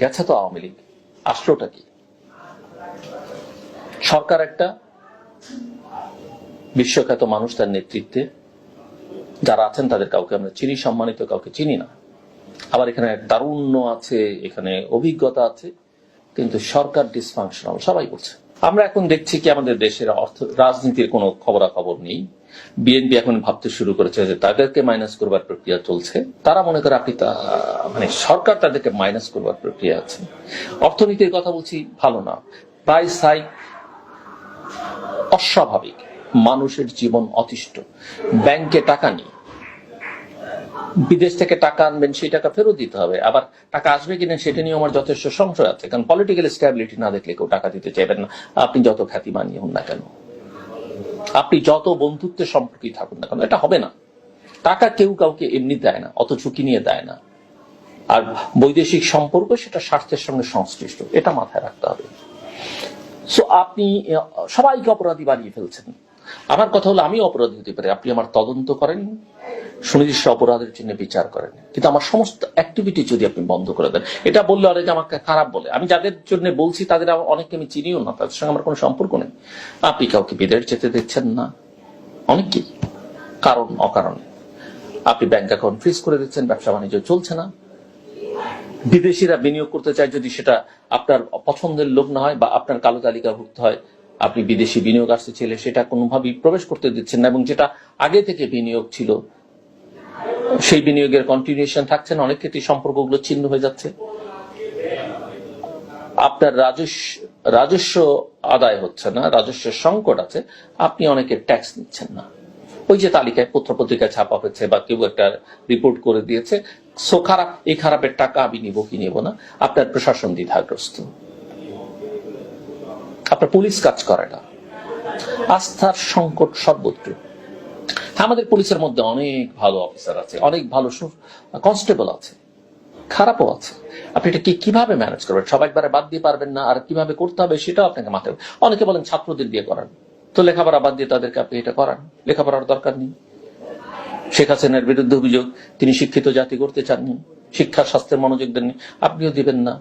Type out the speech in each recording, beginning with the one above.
গেছে তো আওয়ামী লীগ। আসলোটা কি? সরকার একটা বিশ্বখ্যাত মানুষ তার নেতৃত্বে। যারা আছেন তাদের কাউকে আমরা চিনি, সম্মানিত কাউকে চিনি না। আবার এখানে দারুণ্য আছে, এখানে অভিজ্ঞতা আছে, কিন্তু সরকার ডিসফাংশনাল সবাই বলছে। আমরা এখন দেখছি কি আমাদের দেশের অর্থ, রাজনীতির কোনো খবরাখবর নেই। বিএনপি এখন ভাবতে শুরু করেছে যে তাদেরকে মাইনাস করবার প্রক্রিয়া চলছে। তারা মনে করে আপনি মানে সরকার তাদেরকে মাইনাস করবার প্রক্রিয়া আছে। অর্থনীতির কথা বলছি, ভালো না। প্রায় সাই অস্বাভাবিক। মানুষের জীবন অতিষ্ঠ। ব্যাংকে টাকা নেই। বিদেশ থেকে টাকা আনবেন, সেই টাকা ফেরত দিতে হবে। আবার টাকা আসবে কিনা সেটা নিয়ে আমার যথেষ্ট সংশয় আছে, কারণ পলিটিক্যাল স্ট্যাবিলিটি না দেখলে কেউ টাকা দিতে চাইবেন না। আপনি যত খ্যাতি মানিয়ে হন না কেন? আপনি যত বন্ধুত্বের সম্পর্কে থাকুন না কেন, এটা হবে না। টাকা কেউ কাউকে এমনি দেয় না অত ঝুঁকি নিয়ে দেয় না। আর বৈদেশিক সম্পর্ক সেটা স্বার্থের সঙ্গে সংশ্লিষ্ট, এটা মাথায় রাখতে হবে। সো আপনি সবাইকে অপরাধী বানিয়ে ফেলছেন। আমার কথা হলো, আমি অপরাধী হতে পারি, আপনি আমার তদন্ত করেন। সুনির্দিষ্ট অপরাধের জন্য বিচার করেন। কিন্তু আমার সমস্ত অ্যাক্টিভিটি যদি আপনি বন্ধ করে দেন, এটা বললে অনেকে আমাকে খারাপ বলে। আমি যাদের জন্য বলছি, তাদের অনেককে আমি চিনিও না, তাদের সঙ্গে আমার কোনো সম্পর্ক নেই। আপনি কাউকে বিদেশ যেতে দিচ্ছেন না। অনেককেই। কারণ, অকারণে। আপনি ব্যাংক অ্যাকাউন্ট ফ্রিজ করে দিচ্ছেন, ব্যবসা বাণিজ্য চলছে না। বিদেশিরা বিনিয়োগ করতে চায় যদি সেটা আপনার পছন্দের লোক না হয় বা আপনার কালো তালিকাভুক্ত হয়, আপনি বিদেশি বিনিয়োগ আসতে চাইলে সেটা কোনোভাবেই প্রবেশ করতে দিচ্ছেন না। এবং যেটা আগে থেকে বিনিয়োগ ছিল সেই বিনিয়োগের কন্টিনিউশন থাকছে না, অনেক ক্ষেত্রে সম্পর্কগুলো ছিন্ন হয়ে যাচ্ছে। আপনার রাজস্ব রাজস্ব আদায় হচ্ছে না, রাজস্বের সংকট আছে, আপনি অনেকের ট্যাক্স নিচ্ছেন না। ওই যে তালিকায় পত্র পত্রিকায় ছাপা হয়েছে বা কেউ একটা রিপোর্ট করে দিয়েছে সো খারাপ, এই খারাপের টাকা আমি নিব কি নিব না, আপনার প্রশাসন দ্বিধাগ্রস্ত। আপনার পুলিশ কাজ করে না। আস্থার সংকট সর্বত্র। আমাদের পুলিশের মধ্যে অনেক ভালো অফিসার আছে অনেক ভালো কনস্টেবল আছে খারাপও আছে। আপনি এটা কি কীভাবে ম্যানেজ করবেন? সব একবারে বাদ দিয়ে পারবেন না আর কীভাবে করতে হবে সেটাও আপনাকে মাথায় অনেকে বলেন ছাত্রদের দিয়ে করান। তো লেখাপড়া বাদ দিয়ে তাদেরকে আপনি এটা করান। লেখাপড়ার দরকার নেই। শেখ হাসিনার বিরুদ্ধে অভিযোগ তিনি শিক্ষিত জাতি করতে চাননি শিক্ষা স্বাস্থ্যের মনোযোগ দেননি আপনিও দিবেন না।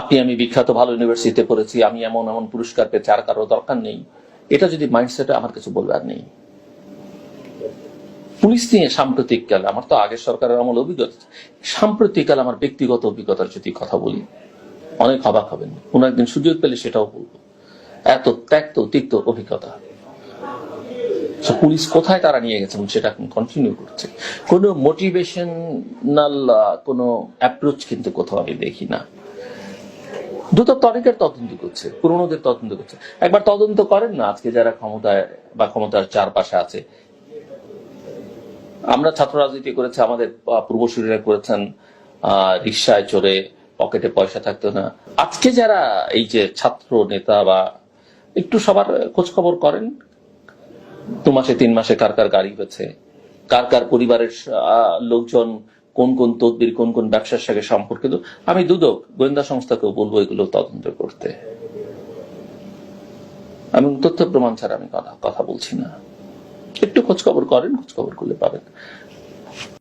আপনি আমি বিখ্যাত ভালো ইউনিভার্সিটিতে পড়েছি আমি এমন এমন পুরস্কার পেয়েছি আর কারও দরকার নেই। এটা যদি মাইন্ডসেটে আমার কিছু বলবার নেই। পুলিশ নিয়ে সাম্প্রতিককাল আমার তো আগের সরকারের আমল অভিজ্ঞতা। সাম্প্রতিককাল আমার ব্যক্তিগত অভিজ্ঞতার যদি কথা বলি, অনেক অবাক হবেন। কোন একদিন সুযোগ পেলে সেটাও বলব। এত ত্যাক্ত, তিক্ত অভিজ্ঞতা। পুলিশ কোথায় তারা নিয়ে গেছে সেটা এখন কন্টিনিউ করছে। কোনো মোটিভেশনাল কোনো অ্যাপ্রোচ কিন্তু কোথাও আমি দেখি না। দুটো তরিকের তদন্ত করছে, পুরোনোদের তদন্ত করছে। একবার তদন্ত করেন না, আজকে যারা ক্ষমতায় বা ক্ষমতার চারপাশে আছে আমরা ছাত্র রাজনীতি করেছে, আমাদের পূর্বসূরীরা করেছেন রিক্সায় চড়ে পকেটে পয়সা থাকতো না। আজকে যারা এই যে ছাত্র নেতা বা একটু সবার খোঁজ খবর করেন, দু মাসে, তিন মাসে কার কার গাড়ি হয়েছে, কার কার পরিবারের লোকজন কোন কোন তদবির, কোন কোন ব্যবসার সঙ্গে সম্পর্কিত, আমি দুদক, গোয়েন্দা সংস্থাকেও বলব এগুলো তদন্ত করতে। আমি তথ্য প্রমাণ ছাড়া আমি কথা কথা বলছি না। একটু খোঁজখবর করেন খোঁজখবর করলে পাবেন।